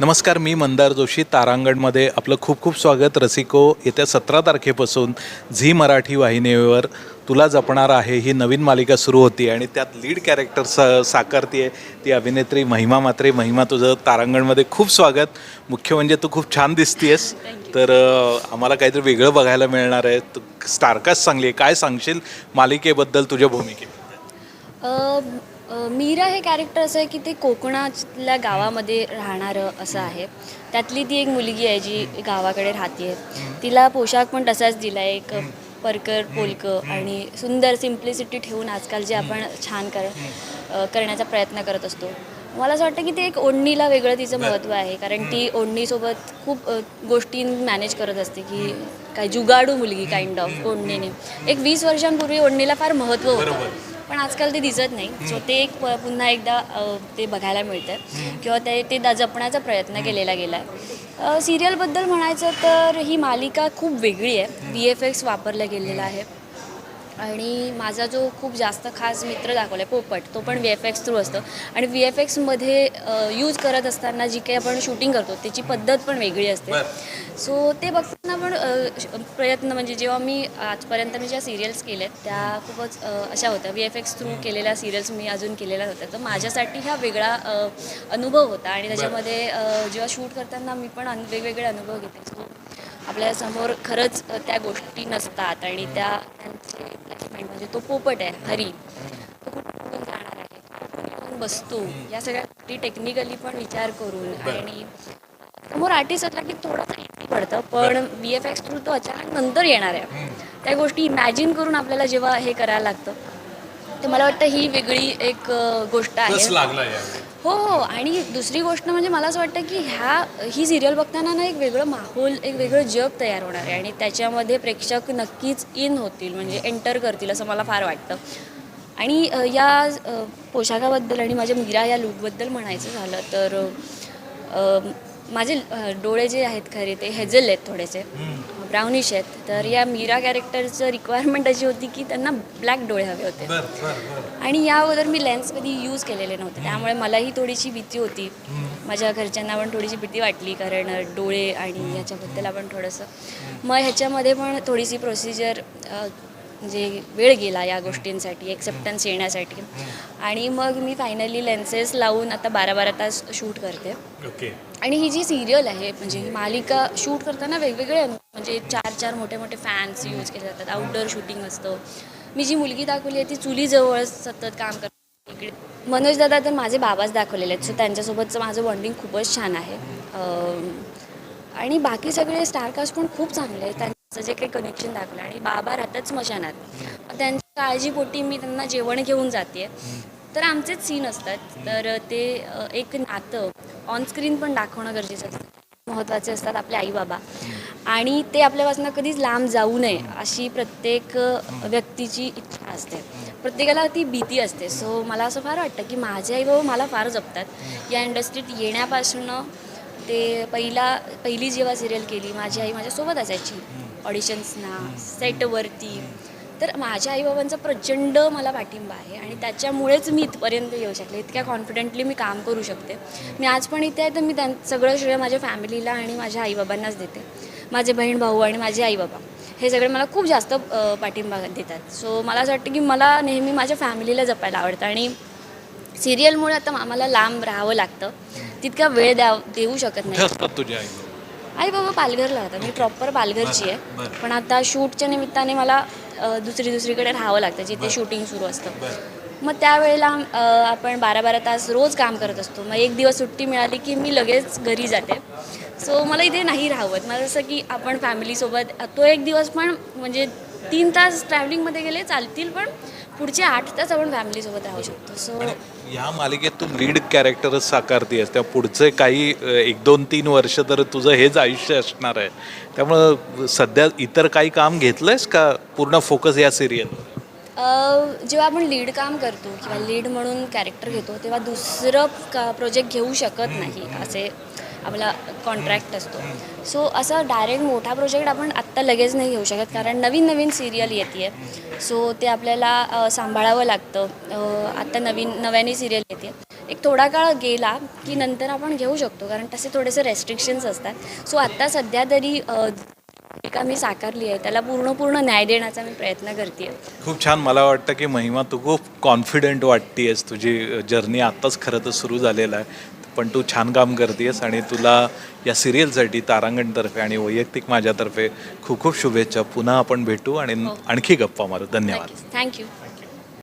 नमस्कार मी मंदार जोशी तारांगणमध्ये आपलं खूप खूप स्वागत. रसिको येत्या सतरा तारखेपासून झी मराठी वाहिनीवर तुला जपणार आहे ही नवीन मालिका सुरू होती आणि त्यात लीड कॅरेक्टर सा साकारती आहे ती अभिनेत्री महिमा मात्रे. महिमा तुझं तारांगणमध्ये खूप स्वागत. मुख्य म्हणजे तू खूप छान दिसतीयस. तर आम्हाला काहीतरी वेगळं बघायला मिळणार आहे. तू स्टारकास्ट चांगली आहे. काय सांगशील मालिकेबद्दल तुझ्या भूमिकेबद्दल? मीरा हे कॅरेक्टर असं आहे की ते कोकणातल्या गावामध्ये राहणारं असं आहे. त्यातली ती एक मुलगी आहे जी गावाकडे राहते तिला पोशाख पण तसाच दिला आहे एक परकर पोलकं आणि सुंदर सिम्प्लिसिटी ठेवून आजकाल जे आपण छान कर करण्याचा प्रयत्न करत असतो. मला असं वाटतं की ते एक ओढणीला वेगळं तिचं महत्त्व आहे. कारण ती ओढणीसोबत खूप गोष्टी मॅनेज करत असते की काय जुगाडू मुलगी काइंड ऑफ ओढणीने. एक वीस वर्षांपूर्वी ओढणीला फार महत्त्व होतं. पण आजकाल ते दिसत नाही. सो ते एक प- पुन्हा एकदा ते बघायला मिळतं. किंवा ते ते दा- जपण्याचा प्रयत्न केलेला गेला आहे सिरियलबद्दल म्हणायचं तर ही मालिका खूप वेगळी आहे. व्ही एफ एक्स वापरला गेलेला आहे. आणि माझा जो खूप जास्त खास मित्र दाखवला आहे पोपट तो पण व्ही एफ एक्स थ्रू असतो. आणि व्ही एफ एक्समध्ये यूज करत असताना जी काही आपण शूटिंग करतो त्याची पद्धत पण वेगळी असते. सो ते बघताना पण प्रयत्न म्हणजे जेव्हा मी आजपर्यंत मी ज्या सिरियल्स केल्यात त्या खूपच अशा होत्या. व्ही एफ एक्स थ्रू केलेल्या सिरियल्स मी अजून केलेल्या होत्या तर माझ्यासाठी हा वेगळा अनुभव होता. आणि त्याच्यामध्ये जेव्हा शूट करताना मी पण अन वेगवेगळे अनुभव घेते. सो आपल्यासमोर खरंच त्या गोष्टी नसतात आणि त्या त्यांचे प्लेसमेंट म्हणजे तो पोपट आहे हरी. तो कुठून जाणार आहे? कुठून येऊन बसतो? या सगळ्या गोष्टी टेक्निकली पण विचार करून आणि समोर आर्टिस्ट असला की थोडंसं इझी पडतं पण व्ही एफ एक्स थ्रू तो अचानक नंतर येणार आहे. त्या गोष्टी इमॅजिन करून आपल्याला जेव्हा हे करायला लागतं तर मला वाटतं ही वेगळी एक गोष्ट आहे. हो हो. आणि दुसरी गोष्ट म्हणजे मला असं वाटतं की ह्या ही सिरियल बघताना ना एक वेगळं माहोल एक वेगळं जग तयार होणार आहे. आणि त्याच्यामध्ये प्रेक्षक नक्कीच इन होतील म्हणजे एंटर करतील असं मला फार वाटतं. आणि या पोशाखाबद्दल आणि माझ्या मीरा या लूकबद्दल म्हणायचं झालं तर माझे डोळे जे आहेत खरे ते हेझल आहेत थोडेसे. ब्राउनिश आहेत. तर या मीरा कॅरेक्टरचं रिक्वायरमेंट अशी होती की त्यांना ब्लॅक डोळे हवे होते. आणि या अगोदर मी लेन्स कधी यूज केलेले नव्हते. त्यामुळे मलाही थोडीशी भीती होती. माझ्या घरच्यांना पण थोडीशी भीती वाटली कारण डोळे आणि ह्याच्याबद्दल आपण थोडंसं. मग ह्याच्यामध्ये पण थोडीशी प्रोसिजर म्हणजे वेळ गेला या गोष्टींसाठी एक्सेप्टन्स येण्यासाठी. आणि मग मी फायनली लेन्सेस लावून आता बारा बारा तास शूट करते. ओके आणि ही जी सिरियल आहे म्हणजे ही मालिका शूट करताना वेगवेगळे म्हणजे चार चार मोठे मोठे फॅन्स यूज केले जातात. आउटडोअर शूटिंग असतं. मी जी मुलगी दाखवली आहे ती चुलीजवळ सतत काम करते. इकडे मनोज दादा तर माझे बाबाच दाखवलेले आहेत. सो त्यांच्यासोबतचं माझं बॉन्डिंग खूपच छान आहे. आणि बाकी सगळे स्टारकास्ट पण खूप चांगले आहेत. त्यांचं जे काही कनेक्शन दाखवलं आणि बाबा राहतात स्मशानात. त्यांच्या काळजीपोटी मी त्यांना जेवण घेऊन जाते. तर आमचेच सीन असतात. तर ते एक नातं ऑनस्क्रीन पण दाखवणं गरजेचं असतं. महत्त्वाचे असतात आपले आईबाबा आणि ते आपल्यापासून कधीच लांब जाऊ नये अशी प्रत्येक व्यक्तीची इच्छा असते. प्रत्येकाला ती भीती असते. सो मला असं फार वाटतं की माझे आईबाबा मला फार जपतात. या इंडस्ट्रीत येण्यापासून ते पहिला पहिली जेव्हा सिरियल केली माझी आई माझ्यासोबत असायची. ऑडिशन्सना सेटवरती तर माझ्या आईबाबांचा प्रचंड मला पाठिंबा आहे आणि त्याच्यामुळेच मी इथपर्यंत येऊ शकले. इतक्या कॉन्फिडेंटली मी काम करू शकते. मी आज पण इथे आहे तर मी त्यां सगळं श्रेय माझ्या फॅमिलीला आणि माझ्या आईबाबांनाच देते. माझे बहीण भाऊ आणि माझे आईबाबा. हे सगळे मला खूप जास्त पाठिंबा देतात. सो मला असं वाटतं की मला नेहमी माझ्या फॅमिलीला जपायला आवडतं आणि सिरियलमुळे आता आम्हाला लांब राहावं लागतं. तितका वेळ द्या देऊ शकत नाही. आई बाबा पालघरला राहतात. मी प्रॉपर पालघरची आहे. पण आता शूटच्या निमित्ताने मला दुसरी दुसरीकडे राहावं लागतं जिथे शूटिंग सुरू असतं. मग त्यावेळेला आपण बारा बारा तास रोज काम करत असतो. मग एक दिवस सुट्टी मिळाली की मी लगेच घरी जाते. सो मला इथे नाही राहवत मला जसं की आपण फॅमिलीसोबत तो एक दिवस पण म्हणजे तीन तास ट्रॅव्हलिंगमध्ये गेले चालतील पण पुढचे आठ तास आपण फॅमिलीसोबत राहू शकतो. सो या मालिकेत तू लीड कॅरेक्टरच साकारतीयस. त्या पुढचे काही एक दोन तीन वर्ष तर तुझं हेच आयुष्य असणार आहे. त्यामुळं सध्या इतर काही काम घेतलंयस का पूर्ण फोकस या सिरियल अ, जेव्हा आपण लीड काम करतो किंवा लीड म्हणून कॅरेक्टर घेतो तेव्हा दुसरं का प्रोजेक्ट घेऊ शकत नाही असे आपला कॉन्ट्रॅक्ट असतो. सो असं डायरेक्ट मोठा प्रोजेक्ट आपण आत्ता लगेच नाही घेऊ शकत कारण नवीन नवीन सिरियल येते आहे सो ते आपल्याला अ, सांभाळावं लागतं. अ, आत्ता नवीन नव्याने सिरियल येते एक थोडा काळ गेला की नंतर आपण घेऊ शकतो कारण तसे थोडेसे रेस्ट्रिक्शन्स असतात. सो आत्ता सध्या तरी अ, एका मी साकारली आहे. त्याला पूर्ण पूर्ण न्याय देण्याचा मी प्रयत्न करते खूप छान. मला वाटतं की महिमा तू खूप कॉन्फिडेंट वाटतेस तुझी जर्नी आत्ताच खरं तर सुरू झालेलं आहे. पण तू छान काम करतेस आणि तुला या सिरियलसाठी तारांगणतर्फे आणि वैयक्तिक माझ्यातर्फे खूप खूप शुभेच्छा. पुन्हा आपण भेटू आणि आणखी गप्पा मारू. धन्यवाद. थँक्यू